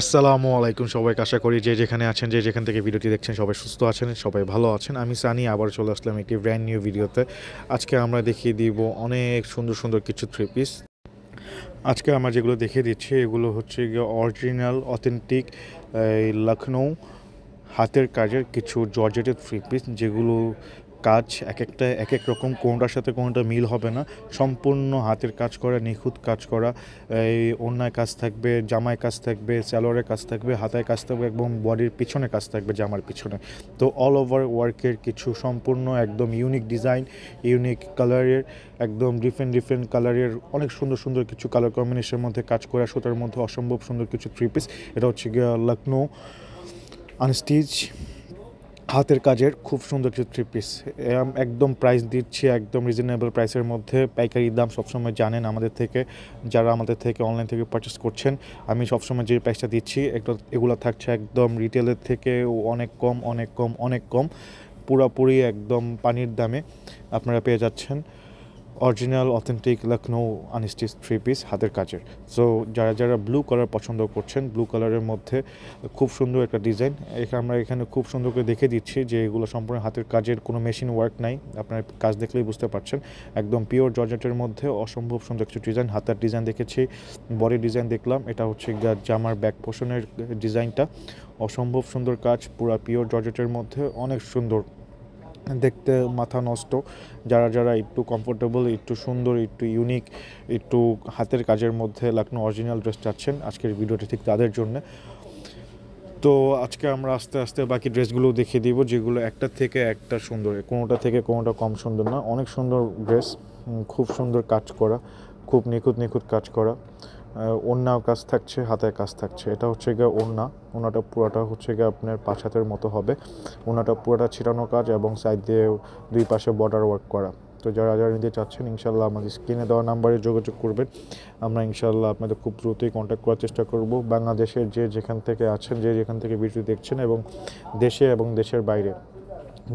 আসসালামু আলাইকুম সবাইকে, আশা করি যে যেখানে আছেন, যে যেখান থেকে ভিডিওটি দেখছেন সবাই সুস্থ আছেন, সবাই ভালো আছেন। আমি সানি, আবার চলে আসলাম একটি ব্র্যান্ড নিউ ভিডিওতে আজকে আমরা দেখিয়ে দিব অনেক সুন্দর সুন্দর কিছু থ্রি পিস আজকে আমরা যেগুলো দেখিয়ে দিচ্ছি, এগুলো হচ্ছে গিয়ে অরিজিনাল অথেন্টিক লখনৌ হাতের কাজের কিছু জর্জেটের থ্রি পিস যেগুলো কাজ এক একটা এক এক রকম কোনটার সাথে কোনটা মিল হবে না। সম্পূর্ণ হাতের কাজ করা, নিখুঁত কাজ করা। এই অন্যায় কাজ থাকবে, জামায় কাজ থাকবে, স্যালোয়ারের কাজ থাকবে, হাতায় কাজ থাকবে এবং বডির পিছনে কাজ থাকবে জামার পিছনে। তো অল ওভার ওয়ার্কের কিছু সম্পূর্ণ একদম ইউনিক ডিজাইন ইউনিক কালারের একদম ডিফারেন্ট ডিফারেন্ট কালারের অনেক সুন্দর সুন্দর কিছু কালার কম্বিনেশনের মধ্যে কাজ করা, সুতার মধ্যে অসম্ভব সুন্দর কিছু থ্রি পিস এটা হচ্ছে গিয়ে লখনৌ আনস্টিচ হাতের কাজের খুব সুন্দর কিছু থ্রি পিস একদম প্রাইস দিচ্ছি, একদম রিজনেবল প্রাইসের মধ্যে। পাইকারি দাম সবসময় জানেন আমাদের থেকে, যারা আমাদের থেকে অনলাইন থেকে পারচেস করছেন, আমি সবসময় যে প্রাইসটা দিচ্ছি, একটা এগুলো থাকছে একদম রিটেলের থেকে অনেক কম অনেক কম অনেক কম। পুরোপুরি একদম পানির দামে আপনারা পেয়ে যাচ্ছেন। Original authentic Lucknow unstitch three piece হাতের কাজের। সো যারা যারা ব্লু কালার পছন্দ করছেন ব্লু কালারের মধ্যে খুব সুন্দর একটা ডিজাইন এখানে আমরা এখানে খুব সুন্দর করে দেখে দিচ্ছি যে এগুলো সম্পূর্ণ হাতের কাজের কোনো মেশিন ওয়ার্ক নাই। আপনার কাজ দেখলেই বুঝতে পারছেন। একদম পিওর জর্জেটের মধ্যে অসম্ভব সুন্দর কিছু ডিজাইন হাতের ডিজাইন দেখেছি বডি ডিজাইন দেখলাম। এটা হচ্ছে জামার ব্যাক পোষণের ডিজাইনটা অসম্ভব সুন্দর কাজ, পুরা পিওর জর্জেটের মধ্যে। অনেক সুন্দর। দেখতে মাথা নষ্ট। যারা যারা একটু কমফোর্টেবল একটু সুন্দর, একটু ইউনিক একটু হাতের কাজের মধ্যে লাকনো অরিজিনাল ড্রেস চাচ্ছেন, আজকের ভিডিওটি ঠিক তাদের জন্য। তো আজকে আমরা আস্তে আস্তে বাকি ড্রেসগুলো দেখিয়ে দিব, যেগুলো একটা থেকে একটা সুন্দর, কোনোটা থেকে কোনোটা কম সুন্দর না। অনেক সুন্দর ড্রেস খুব সুন্দর কাজ করা, খুব নিখুঁত নিখুঁত কাজ করা। ওড়নাও কাজ থাকছে, হাতের কাজ থাকছে। এটা হচ্ছে গিয়ে ওড়না। ওনাটা পুরোটা হচ্ছে গিয়ে আপনার পাঁচ হাতের মতো হবে। ওনাটা পুরোটা ছিটানো কাজ এবং সাইড দিয়ে দুই পাশে বর্ডার ওয়ার্ক করা। তো যারা যারা নিতে চাচ্ছেন ইনশাল্লাহ আমাদের স্ক্রিনে দেওয়া নাম্বারে যোগাযোগ করবেন। আমরা ইনশাল্লাহ আপনাদের খুব দ্রুতই কন্ট্যাক্ট করার চেষ্টা করব। বাংলাদেশের যে যেখান থেকে আছেন, যে যেখান থেকে ভিডিও দেখছেন এবং দেশে এবং দেশের বাইরে।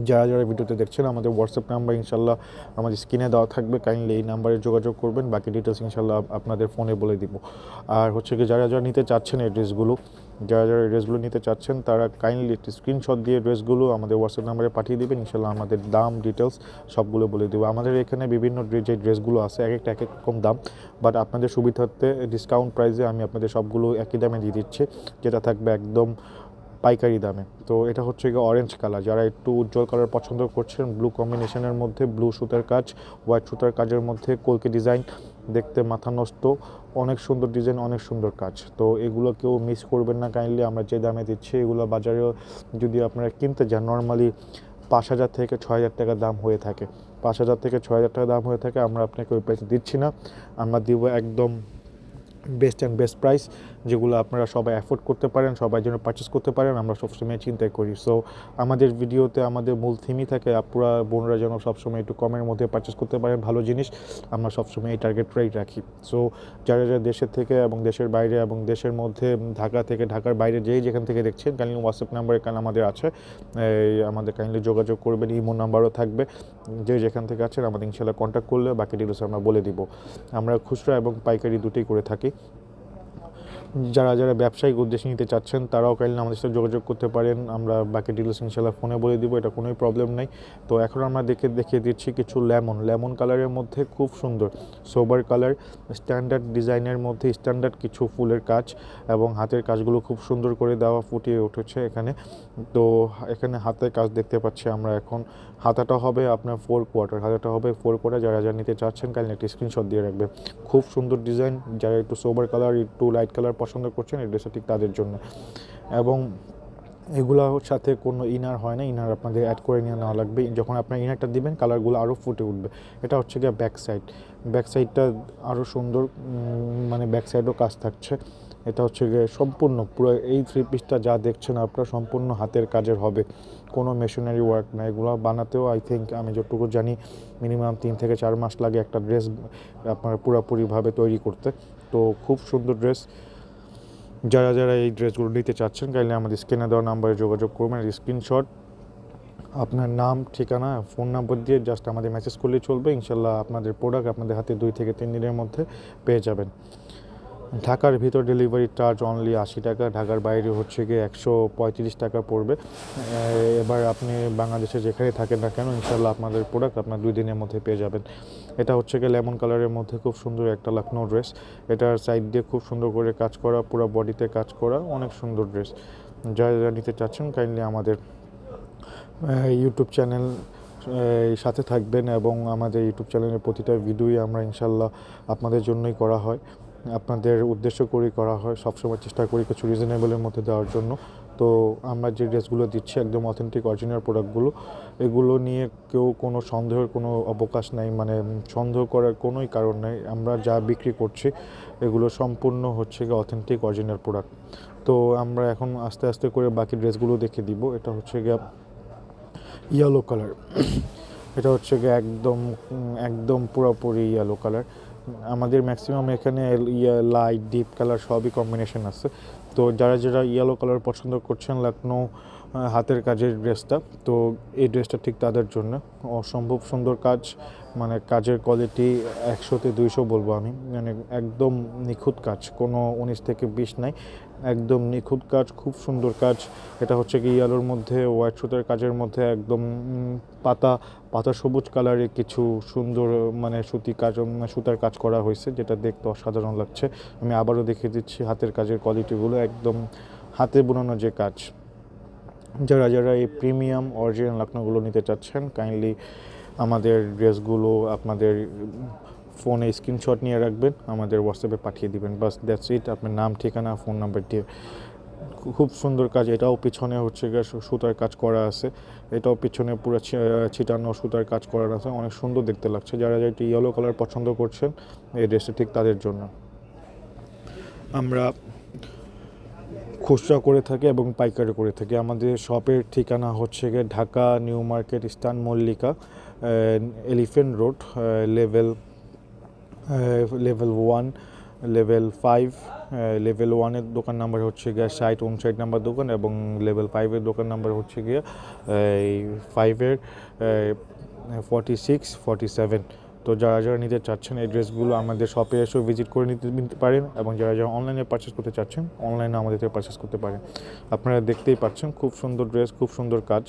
যারা যারা ভিডিওতে দেখছেন, আমাদের হোয়াটসঅ্যাপ নাম্বার ইনশাল্লাহ আমাদের স্ক্রিনে দেওয়া থাকবে। কাইন্ডলি এই নাম্বারে যোগাযোগ করবেন, বাকি ডিটেলস ইনশাল্লাহ আপনাদের ফোনে বলে দিব। আর হচ্ছে কি, যারা যারা নিতে চাচ্ছেন এই ড্রেসগুলো যারা যারা ড্রেসগুলো নিতে চাচ্ছেন, তারা কাইন্ডলি একটি স্ক্রিনশট দিয়ে ড্রেসগুলো আমাদের হোয়াটসঅ্যাপ নাম্বারে পাঠিয়ে দেবেন। ইনশাল্লাহ আমাদের দাম ডিটেলস সবগুলো বলে দেবো। আমাদের এখানে বিভিন্ন যে ড্রেসগুলো আছে, এক একটা, এক এক রকম দাম। বাট আপনাদের সুবিধার্থে ডিসকাউন্ট প্রাইসে আমি আপনাদের সবগুলো একই দামে দিয়ে দিচ্ছি। যেটা থাকবে একদম পাইকারি দামে। তো এটা হচ্ছে গিয়ে অরেঞ্জ কালার যারা একটু উজ্জ্বল কালার পছন্দ করছেন ব্লু কম্বিনেশনের মধ্যে ব্লু সুতার কাজ হোয়াইট সুতার কাজের মধ্যে, কলকে ডিজাইন দেখতে মাথা নষ্ট অনেক সুন্দর ডিজাইন অনেক সুন্দর কাজ। তো এগুলো কেউ মিস করবেন না কাইন্ডলি আমরা যে দামে দিচ্ছি, এগুলো বাজারেও যদি আপনারা কিনতে যান নর্মালি পাঁচ হাজার থেকে ছয় হাজার টাকা দাম হয়ে থাকে। পাঁচ হাজার থেকে ছয় হাজার টাকা দাম হয়ে থাকে, আমরা আপনাকে ওই প্রাইসে দিচ্ছি না। আমরা দিব একদম বেস্ট অ্যান্ড বেস্ট প্রাইস যেগুলো আপনারা সবাই অ্যাফোর্ড করতে পারেন, সবাই যেন পারচেস করতে পারেন, আমরা সবসময় চিন্তাই করি। সো আমাদের ভিডিওতে আমাদের মূল থিমই থাকে, আপুরা, বোনরা যেন সবসময় একটু কমের মধ্যে পারচেস করতে পারেন, ভালো জিনিস, আমরা সবসময় এই টার্গেটটাই রাখি। সো যারা যারা দেশের থেকে এবং দেশের বাইরে এবং দেশের মধ্যে ঢাকা থেকে, ঢাকার বাইরে যেই যেখান থেকে দেখছেন কাইন্ডলি হোয়াটসঅ্যাপ নাম্বার এখানে আমাদের আছে। আমাদের কাইন্ডলি যোগাযোগ করবেন ইমো নাম্বারও থাকবে। যে যেখান থেকে আছেন, আমাদের ইনশাল্লাহ কন্ট্যাক্ট করলে বাকি ডিটেলস আমরা বলে দিব। আমরা খুচরা এবং পাইকারি দুটোই করে থাকি। যারা যারা ব্যবসায়িক উদ্দেশ্যে নিতে চাচ্ছেন, তারাও কাইন্ডলি আমাদের সাথে যোগাযোগ করতে পারেন। আমরা বাকি ডিটেলস ইনশাল্লাহ ফোনে বলে দিব, এটা কোনোই প্রবলেম নেই। তো এখন আমরা দেখে, দেখিয়ে দিচ্ছি কিছু লেমন লেমন কালারের মধ্যে খুব সুন্দর সোবার কালার স্ট্যান্ডার্ড ডিজাইনের মধ্যে স্ট্যান্ডার্ড কিছু ফুলের কাজ এবং হাতের কাজগুলো খুব সুন্দর করে দেওয়া ফুটিয়ে উঠেছে এখানে। তো এখানে হাতের কাজ দেখতে পাচ্ছি আমরা এখন। হাতাটা হবে আপনার ফোর কোয়ার্টার হাতাটা হবে ফোর কোয়ার্টার যারা যারা নিতে চাচ্ছেন কাইন্ডলি একটি স্ক্রিনশট দিয়ে রাখবে। খুব সুন্দর ডিজাইন যারা একটু সোবার কালার একটু লাইট কালার পছন্দ করছেন, এই ড্রেসটা ঠিক তাদের জন্য। এবং এগুলোর সাথে কোনো ইনার হয় না ইনার আপনাদের অ্যাড করে নিয়ে নেওয়া লাগবে। যখন আপনার ইনারটা দিবেন কালারগুলো আরও ফুটে উঠবে। এটা হচ্ছে গিয়ে ব্যাক সাইড ব্যাক সাইডটা আরও সুন্দর মানে ব্যাক সাইডও কাজ থাকছে। এটা হচ্ছে গিয়ে সম্পূর্ণ, পুরো এই থ্রি পিসটা যা দেখছেন আপনারা সম্পূর্ণ হাতের কাজের হবে। কোনো মেশিনারি ওয়ার্ক না, এগুলো বানাতেও আই থিঙ্ক আমি যতটুকু জানি মিনিমাম তিন থেকে চার মাস লাগে একটা ড্রেস আপনার পুরোপুরিভাবে তৈরি করতে। তো খুব সুন্দর ড্রেস যারা যারা এই ড্রেসগুলো নিতে চাচ্ছেন কাইলে আমাদের স্ক্রিনে দেওয়া নাম্বারে যোগাযোগ করবেন স্ক্রিনশট আপনার নাম, ঠিকানা ফোন নাম্বার দিয়ে জাস্ট আমাদের মেসেজ করলেই চলবে। ইনশাল্লাহ আপনাদের প্রোডাক্ট আপনাদের হাতে দুই থেকে তিন দিনের মধ্যে পেয়ে যাবেন। ঢাকার ভিতর ডেলিভারি চার্জ অনলি আশি টাকা, ঢাকার বাইরে হচ্ছে গিয়ে একশো পঁয়ত্রিশ টাকা পড়বে। এবার আপনি বাংলাদেশে যেখানে থাকেন না কেন ইনশাল্লাহ আপনাদের প্রোডাক্ট আপনার দুই দিনের মধ্যে পেয়ে যাবেন। এটা হচ্ছে গিয়ে লেমন কালারের মধ্যে খুব সুন্দর একটা লখনৌ ড্রেস এটার সাইড দিয়ে খুব সুন্দর করে কাজ করা, পুরো বডিতে কাজ করা, অনেক সুন্দর ড্রেস যারা যারা নিতে চাচ্ছেন কাইন্ডলি আমাদের ইউটিউব চ্যানেল সাথে থাকবেন এবং আমাদের ইউটিউব চ্যানেলের প্রতিটা ভিডিওই আমরা ইনশাল্লাহ আপনাদের জন্যই করা হয়। আপনাদের উদ্দেশ্য করেই করা হয়। সবসময় চেষ্টা করি কিছু রিজনেবলের মধ্যে দেওয়ার জন্য। তো আমরা যে ড্রেসগুলো দিচ্ছি, একদম অথেন্টিক অরিজিনাল প্রোডাক্টগুলো এগুলো নিয়ে কেউ কোনো সন্দেহের কোনো অবকাশ নাই। মানে সন্দেহ করার কোনোই কারণ নেই। আমরা যা বিক্রি করছি, এগুলো সম্পূর্ণ হচ্ছে গিয়ে অথেন্টিক অরিজিনাল প্রোডাক্ট তো আমরা এখন আস্তে আস্তে করে বাকি ড্রেসগুলো দেখে দিব। এটা হচ্ছে গিয়ে ইয়েলো কালার এটা হচ্ছে গিয়ে একদম একদম পুরোপুরি ইয়েলো কালার আমাদের ম্যাক্সিমাম এখানে লাইট ডিপ কালার সবই কম্বিনেশন আছে। তো যারা যারা ইয়েলো কালার পছন্দ করছেন লখনৌ হাতের কাজের ড্রেসটা তো এই ড্রেসটা ঠিক তাদের জন্য। অসম্ভব সুন্দর কাজ মানে কাজের কোয়ালিটি একশোতে দুইশো বলব আমি। মানে একদম নিখুঁত কাজ, কোনো উনিশ থেকে বিশ নাই। একদম নিখুঁত কাজ, খুব সুন্দর কাজ। এটা হচ্ছে কি ইয়ালোর মধ্যে হোয়াইট সুতার কাজের মধ্যে একদম পাতা পাতা সবুজ কালারে কিছু সুন্দর মানে সুতি কাজ সুতার কাজ করা হয়েছে, যেটা দেখতে অসাধারণ লাগছে। আমি আবারও দেখিয়ে দিচ্ছি হাতের কাজের কোয়ালিটিগুলো একদম হাতে বোনানো যে কাজ। যারা যারা এই প্রিমিয়াম অরিজিনাল লখনৌগুলো নিতে চাচ্ছেন কাইন্ডলি আমাদের ড্রেসগুলো আপনাদের ফোনে স্ক্রিনশট নিয়ে রাখবেন, আমাদের হোয়াটসঅ্যাপে পাঠিয়ে দিবেন। বাস দ্যাটস ইট আপনার নাম, ঠিকানা ফোন নাম্বার দিয়ে। খুব সুন্দর কাজ, এটাও পিছনে হচ্ছে গিয়ে সুতার কাজ করা আছে। এটাও পিছনে পুরো ছিটানো সুতার কাজ করা আছে। অনেক সুন্দর দেখতে লাগছে। যারা যারা ইয়েলো কালার পছন্দ করছেন, এই ড্রেসটা ঠিক তাদের জন্য। আমরা খুচরা করে থাকি এবং পাইকারি করে থাকি। আমাদের শপের ঠিকানা হচ্ছে গিয়ে ঢাকা নিউ মার্কেট স্টান Mallika Elephant Road level level one level five level ওয়ানের দোকান নাম্বার হচ্ছে গিয়ে সাইট ষাট উনষাট নাম্বার দোকান এবং লেভেল ফাইভের দোকান নাম্বার হচ্ছে গিয়ে এই ফাইভের ফর্টি সিক্স ফর্টি সেভেন তো যারা যারা নিতে চাচ্ছেন এই ড্রেসগুলো আমাদের শপে এসেও ভিজিট করে নিতে নিতে পারেন এবং যারা যারা অনলাইনে পারচেস করতে চাচ্ছেন অনলাইনে আমাদের থেকে পারচেস করতে পারেন। আপনারা দেখতেই পাচ্ছেন খুব সুন্দর ড্রেস খুব সুন্দর কাজ।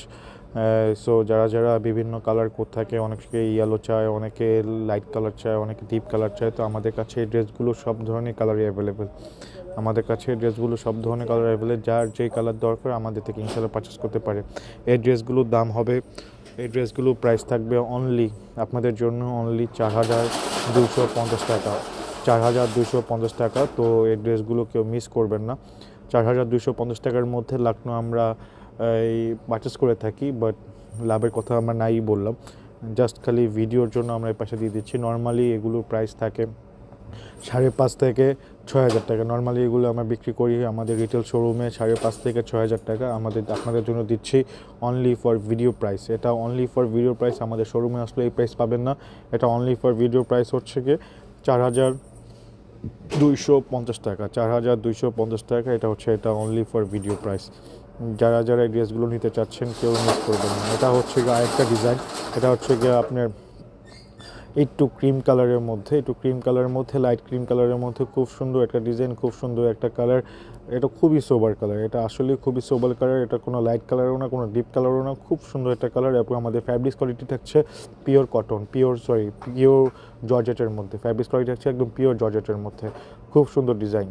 সো যারা যারা বিভিন্ন কালার কোড থাকে, অনেকে ইয়েলো চায়, অনেকে লাইট কালার চায়, অনেকে ডিপ কালার চায়, তো আমাদের কাছে এই ড্রেসগুলো সব ধরনের কালারই অ্যাভেলেবেল আমাদের কাছে ড্রেসগুলো সব ধরনের কালার অ্যাভেলেবেল যার যেই কালার দরকার আমাদের থেকে ইনশাল্লাহ পারচেস করতে পারে। এই ড্রেসগুলোর দাম হবে, এই ড্রেসগুলোর প্রাইস থাকবে অনলি আপনাদের জন্য অনলি চার হাজার দুশো পঞ্চাশ টাকা। চার হাজার দুশো পঞ্চাশ টাকা, তো এই ড্রেসগুলো কেউ মিস করবেন না। চার হাজার দুশো পঞ্চাশ টাকার মধ্যে লাখনৌ আমরা এই পারচেস করে থাকি বাট লাভের কথা আমরা নাই বললাম। জাস্ট খালি ভিডিওর জন্য আমরা এই পাশে দিয়ে দিচ্ছি। নর্মালি এগুলোর প্রাইস থাকে সাড়ে পাঁচ থেকে ছয় হাজার টাকা। নর্মালি এগুলো আমরা বিক্রি করি আমাদের রিটেল শোরুমে সাড়ে পাঁচ থেকে ছয় হাজার টাকা। আমাদের, আপনাদের জন্য দিচ্ছি অনলি ফর ভিডিও প্রাইস এটা অনলি ফর ভিডিও প্রাইস আমাদের শোরুমে আসলে এই প্রাইস পাবেন না। এটা অনলি ফর ভিডিও প্রাইস হচ্ছে গিয়ে চার হাজার দুইশো পঞ্চাশ টাকা। চার হাজার দুইশো পঞ্চাশ টাকা, এটা হচ্ছে, এটা অনলি ফর ভিডিও প্রাইস যারা যারা ড্রেসগুলো নিতে চাচ্ছেন কেউ মিস করবেন না। এটা হচ্ছে গিয়ে আরেকটা ডিজাইন এটা হচ্ছে গিয়ে আপনার একটু ক্রিম কালারের মধ্যে, একটু ক্রিম কালারের মধ্যে লাইট ক্রিম কালারের মধ্যে খুব সুন্দর একটা ডিজাইন খুব সুন্দর একটা কালার এটা খুবই সোবার কালার এটা আসলে খুবই সোবার কালার এটা কোনো লাইট কালারও না, কোনো ডিপ কালারও না। খুব সুন্দর একটা কালার এবং আমাদের ফ্যাব্রিক্স কোয়ালিটি থাকছে pure cotton pure sorry pure জর্জেটের মধ্যে। ফ্যাব্রিক্স কোয়ালিটি থাকছে একদম পিওর জর্জেটের মধ্যে। খুব সুন্দর ডিজাইন।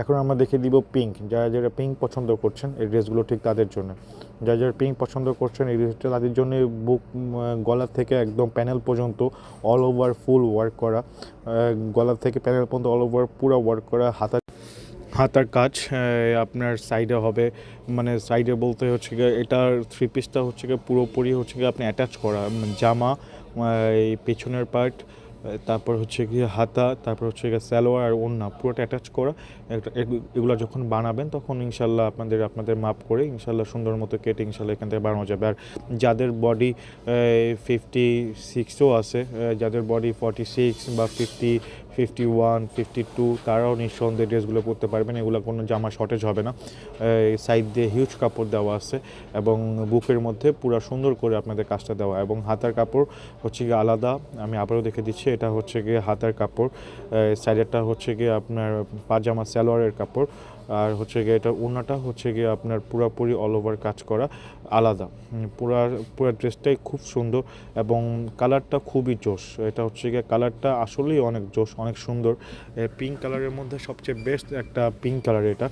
এখন আমরা দেখে দিব পিঙ্ক যারা যারা পিঙ্ক পছন্দ করছেন এই ড্রেসগুলো ঠিক তাদের জন্য। যারা যারা পিঙ্ক পছন্দ করছেন এই ড্রেসটা তাদের জন্য বুক গলা থেকে একদম প্যানেল পর্যন্ত অল ওভার ফুল ওয়ার্ক করা। আহ, গলা থেকে প্যানেল পর্যন্ত অল ওভার পুরো ওয়ার্ক করা। হাতা হাতার কাজ আপনার সাইডে হবে। মানে সাইডে বলতে হচ্ছে গিয়ে এটার থ্রি পিসটা হচ্ছে গিয়ে পুরোপুরি হচ্ছে গিয়ে আপনি অ্যাটাচ করা। জামা এই পেছনের পার্ট তারপর হচ্ছে গিয়ে হাতা, তারপর হচ্ছে গিয়ে স্যালোয়ার আর ওড়না, পুরোটা অ্যাটাচ করা। এগুলো যখন বানাবেন, তখন ইনশাল্লাহ আপনাদের আপনাদের মাপ করে ইনশাল্লাহ সুন্দর মতো কেটে ইনশাল্লাহ এখান থেকে বানানো যাবে। আর যাদের বডি ফিফটি সিক্সও আছে যাদের বডি ফর্টি সিক্স বা fifty fifty one fifty two তারাও নিঃসন্দেহে ড্রেসগুলো পরতে পারবেন। এগুলো কোনো জামা শর্টেজ হবে না। সাইড দিয়ে হিউজ কাপড় দেওয়া আছে এবং বুকের মধ্যে পুরো সুন্দর করে আপনাদের কাজটা দেওয়া। এবং হাতার কাপড় হচ্ছে গিয়ে আলাদা। আমি আবারও দেখে দিচ্ছি, এটা হচ্ছে গিয়ে হাতার কাপড়। সাইডেরটা হচ্ছে গিয়ে আপনার পাজামা, সালোয়ারের কাপড়। আর হচ্ছে গিয়ে এটা ওনাটা হচ্ছে গিয়ে আপনার পুরোপুরি অল ওভার কাজ করা আলাদা। পুরা, পুরো ড্রেসটাই খুব সুন্দর এবং কালারটা খুবই জোশ। এটা হচ্ছে গিয়ে কালারটা আসলেই অনেক জোশ, অনেক সুন্দর। পিঙ্ক কালারের মধ্যে সবচেয়ে বেস্ট একটা পিঙ্ক কালার এটা।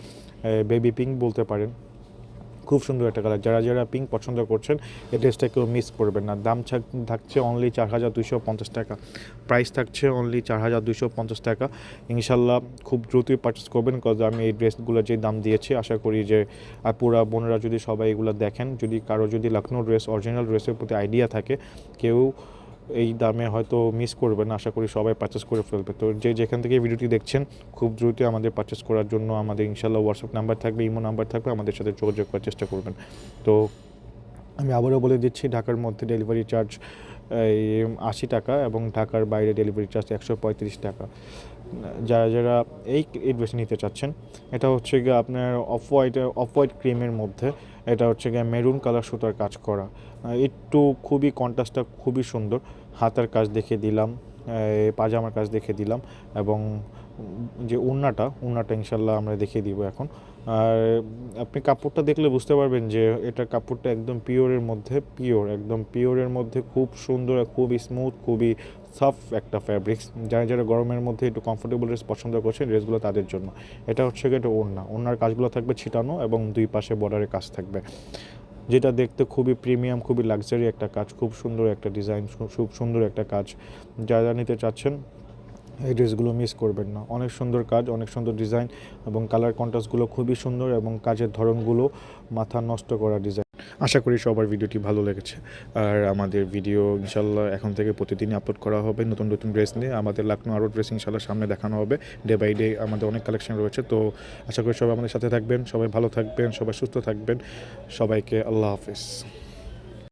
বেবি পিঙ্ক বলতে পারেন। খুব সুন্দর একটা কালার যারা যারা পিঙ্ক পছন্দ করছেন এই ড্রেসটা কেউ মিস করবেন না। দাম থাক- থাকছে অনলি চার হাজার দুইশো পঞ্চাশ টাকা। প্রাইস থাকছে অনলি চার হাজার দুইশো পঞ্চাশ টাকা। ইনশাল্লাহ খুব দ্রুতই পারচেস করবেন কজ আমি এই ড্রেসগুলো যে দাম দিয়েছি, আশা করি যে আপুরা বোনেরা যদি সবাই এগুলো দেখেন, যদি কারও যদি লখনৌ ড্রেস অরিজিনাল ড্রেসের প্রতি আইডিয়া থাকে, কেউ এই দামে হয়তো মিস করবে না আশা করি সবাই পারচেস করে ফেলবে। তো যে যেখান থেকে ভিডিওটি দেখছেন, খুব দ্রুত আমাদের পারচেস করার জন্য আমাদের ইনশাল্লাহ হোয়াটসঅ্যাপ নাম্বার থাকবে ইমো নাম্বার থাকবে, আমাদের সাথে যোগাযোগ করার চেষ্টা করবেন। তো আমি আবারও বলে দিচ্ছি, ঢাকার মধ্যে ডেলিভারি চার্জ আশি টাকা এবং ঢাকার বাইরে ডেলিভারি চার্জ একশো পঁয়ত্রিশ টাকা। যারা যারা এই এই ড্রেস নিতে চাচ্ছেন, এটা হচ্ছে গিয়ে আপনার অফ হোয়াইট অফ হোয়াইট ক্রিমের মধ্যে, এটা হচ্ছে গিয়ে মেরুন কালার সুতার কাজ করা। একটু খুবই কন্ট্রাস্টটা খুবই সুন্দর। হাতার কাজ দেখে দিলাম পাজামার কাজ দেখে দিলাম এবং যে উন্নাটা উন্নাটা ইনশাল্লাহ আমরা দেখিয়ে দিব এখন। আর আপনি কাপড়টা দেখলে বুঝতে পারবেন যে এটা কাপড়টা একদম পিওরের মধ্যে, পিওর, একদম পিওরের মধ্যে খুব সুন্দর খুবই স্মুথ খুবই সফট একটা ফ্যাব্রিক্স যারা যারা গরমের মধ্যে একটু কমফোর্টেবল ড্রেস পছন্দ করছেন ড্রেসগুলো তাদের জন্য। এটা হচ্ছে এটা ওড়না ওড়নার কাজগুলো থাকবে ছিটানো এবং দুই পাশে বর্ডারের কাজ থাকবে। যেটা দেখতে খুবই প্রিমিয়াম, খুবই লাক্সারি একটা কাজ, খুব সুন্দর একটা ডিজাইন খুব সুন্দর একটা কাজ। যা যা নিতে চাচ্ছেন, এই ড্রেসগুলো মিস করবেন না। অনেক সুন্দর কাজ, অনেক সুন্দর ডিজাইন এবং কালার কন্ট্রাস্টগুলো খুবই সুন্দর এবং কাজের ধরনগুলো মাথা নষ্ট করা ডিজাইন আশা করি সবার ভিডিওটি ভালো লেগেছে। আর আমাদের ভিডিও ইনশাল্লাহ এখন থেকে প্রতিদিনই আপলোড করা হবে নতুন নতুন ড্রেস নিয়ে। আমাদের লাখনৌ আরও ড্রেস ইনশাল্লাহ সামনে দেখানো হবে। ডে বাই ডে আমাদের অনেক কালেকশন রয়েছে। তো আশা করি সবাই আমাদের সাথে থাকবেন, সবাই ভালো থাকবেন, সবাই সুস্থ থাকবেন। সবাইকে আল্লাহ হাফিজ।